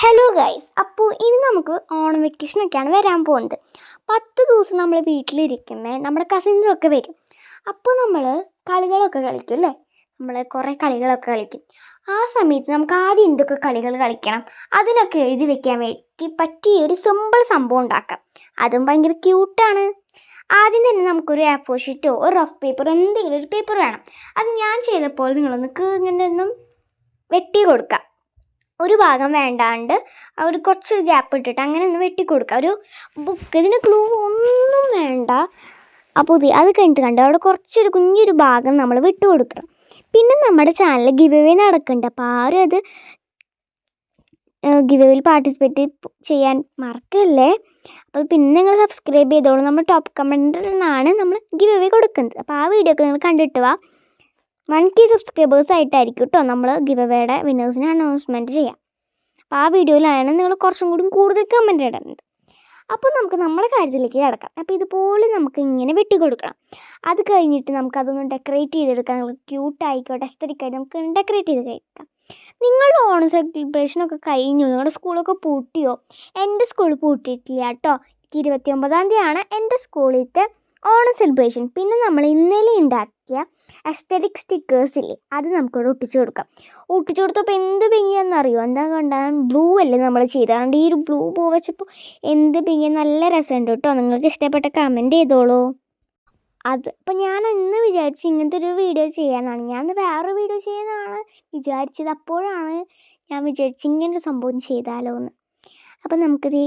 Hello guys അപ്പോൾ ഇനി നമുക്ക് ഓണം വെക്കേഷനൊക്കെയാണ് വരാൻ പോകുന്നത്. പത്ത് ദിവസം നമ്മൾ വീട്ടിലിരിക്കുമ്പോൾ നമ്മുടെ കസിൻസൊക്കെ വരും. അപ്പോൾ നമ്മൾ കളികളൊക്കെ കളിക്കും അല്ലേ? നമ്മൾ കുറേ കളികളൊക്കെ കളിക്കും. ആ സമയത്ത് നമുക്ക് ആദ്യം എന്തൊക്കെ കളികൾ കളിക്കണം? അതിനൊക്കെ എഴുതി വെക്കാൻ വേണ്ടി പറ്റിയ ഒരു സിമ്പിൾ സംഭവം ഉണ്ടാക്കാം. അതും ഭയങ്കര ക്യൂട്ടാണ് ആദ്യം തന്നെ നമുക്കൊരു ആഫോ ഷീറ്റോ ഒരു റഫ് പേപ്പറോ എന്തെങ്കിലും ഒരു പേപ്പർ വേണം. അത് ഞാൻ ചെയ്തപ്പോൾ നിങ്ങളൊന്ന് ഇങ്ങനെ ഒന്നും വെട്ടി കൊടുക്കാം. ഒരു ഭാഗം വേണ്ടാണ്ട് ഒരു കുറച്ച് ഗ്യാപ്പ് ഇട്ടിട്ട് അങ്ങനെ ഒന്ന് വെട്ടിക്കൊടുക്കുക ഒരു ബുക്ക് ഇതിന് ക്ലൂ ഒന്നും വേണ്ട. അപ്പോൾ അത് കഴിഞ്ഞിട്ട് കണ്ട് അവിടെ കുറച്ചൊരു കുഞ്ഞൊരു ഭാഗം നമ്മൾ വിട്ടു കൊടുക്കണം. പിന്നെ നമ്മുടെ ചാനലിൽ ഗിവ് അവേ നടക്കുന്നുണ്ട് അപ്പോൾ ആരും അത് ഗിവ് അവേയിൽ പാർട്ടിസിപ്പേറ്റ് ചെയ്യാൻ മറക്കല്ലേ? അപ്പോൾ പിന്നെ നിങ്ങൾ സബ്സ്ക്രൈബ് ചെയ്തോളൂ. നമ്മൾ ടോപ്പ് കമന്ററിനാണ് നമ്മൾ ഗിവ് അവേ കൊടുക്കുന്നത്. അപ്പോൾ ആ വീഡിയോ ഒക്കെ നിങ്ങൾ കണ്ടിട്ട് വാ. വൺ കെ സബ്സ്ക്രൈബേഴ്സ് ആയിട്ടായിരിക്കും കേട്ടോ നമ്മൾ ഗിവ് അവേയുടെ വിന്നേഴ്സിനെ അനൗൺസ്മെന്റ് ചെയ്യാം. അപ്പോൾ ആ വീഡിയോയിലാണ് നിങ്ങൾ കുറച്ചും കൂടി കൂടുതൽ കമന്റ് ഇടുന്നത് അപ്പോൾ നമുക്ക് നമ്മുടെ കാര്യത്തിലേക്ക് കിടക്കാം. അപ്പോൾ ഇതുപോലെ നമുക്ക് ഇങ്ങനെ വെട്ടി കൊടുക്കണം അത് കഴിഞ്ഞിട്ട് നമുക്ക് അതൊന്ന് ഡെക്കറേറ്റ് ചെയ്തെടുക്കാം. നമുക്ക് ക്യൂട്ട് ആയിക്കോട്ടെ എസ്തരിക്കായിട്ട് നമുക്ക് ഡെക്കറേറ്റ് ചെയ്ത് കഴിക്കാം. നിങ്ങളുടെ ഓണം സെലിബ്രേഷനൊക്കെ കഴിഞ്ഞു? നിങ്ങളുടെ സ്കൂളൊക്കെ പൂട്ടിയോ? എന്റെ സ്കൂൾ പൂട്ടിയിട്ടില്ല കേട്ടോ എനിക്ക് ഇരുപത്തി ഒമ്പതാം തീയതിയാണ് എന്റെ സ്കൂളിലത്തെ ഓണം സെലിബ്രേഷൻ പിന്നെ നമ്മൾ ഇന്നലെ ഉണ്ടാക്കിയ അസ്തറ്റിക് സ്റ്റിക്കേഴ്സ് ഇല്ലേ അത് നമുക്കിവിടെ ഒട്ടിച്ചു കൊടുക്കാം. ഒട്ടിച്ചു കൊടുത്തപ്പോൾ എന്ത് ഭംഗിയാണെന്നറിയോ? എന്താ കണ്ടാൽ ബ്ലൂ അല്ലേ നമ്മൾ ചെയ്തത്. അതുകൊണ്ട് ഈ ഒരു ബ്ലൂ പൂ വെച്ചപ്പോൾ എന്ത് പിങ്ങിയ നല്ല രസമുണ്ട് കേട്ടോ. നിങ്ങൾക്ക് ഇഷ്ടപ്പെട്ട കമന്റ് ചെയ്തോളൂ. അത് അപ്പം ഞാൻ ഇന്ന് വിചാരിച്ചു ഇങ്ങനത്തെ ഒരു വീഡിയോ ചെയ്യാനാണ് ഞാൻ വേറൊരു വീഡിയോ ചെയ്യാനാണ് വിചാരിച്ചത്. അപ്പോഴാണ് ഞാൻ വിചാരിച്ചു ഇങ്ങനൊരു സംഭവം ചെയ്താലോ എന്ന് അപ്പം നമുക്കിത്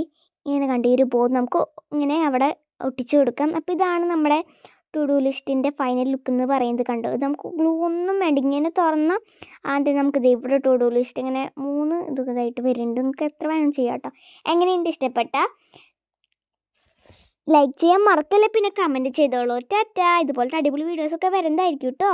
ഇങ്ങനെ ഒരു ബോർഡ് നമുക്ക് ഇങ്ങനെ അവിടെ ഒട്ടിച്ചു കൊടുക്കാം. അപ്പോൾ ഇതാണ് നമ്മുടെ ടു ഡു ലിസ്റ്റിന്റെ ഫൈനൽ ലുക്ക് എന്ന് പറയുന്നത് കണ്ടോ? നമുക്ക് ഗ്ലൂ ഒന്നും വേണ്ട. ഇങ്ങനെ തുറന്ന ആദ്യം നമുക്ക് ഇവിടെ ടു ഡു ലിസ്റ്റ് ഇങ്ങനെ മൂന്ന് ഇതായിട്ട് വരുന്നുണ്ട്. നമുക്ക് എത്ര വേണം ചെയ്യാം കേട്ടോ. എങ്ങനെയുണ്ട്? ഇഷ്ടപ്പെട്ട ലൈക്ക് ചെയ്യാൻ മറക്കല്ലേ? പിന്നെ കമന്റ് ചെയ്തോളൂ. ടാറ്റാ. ഇതുപോലത്തെ അടിപൊളി വീഡിയോസൊക്കെ വരുന്നതായിരിക്കും കേട്ടോ.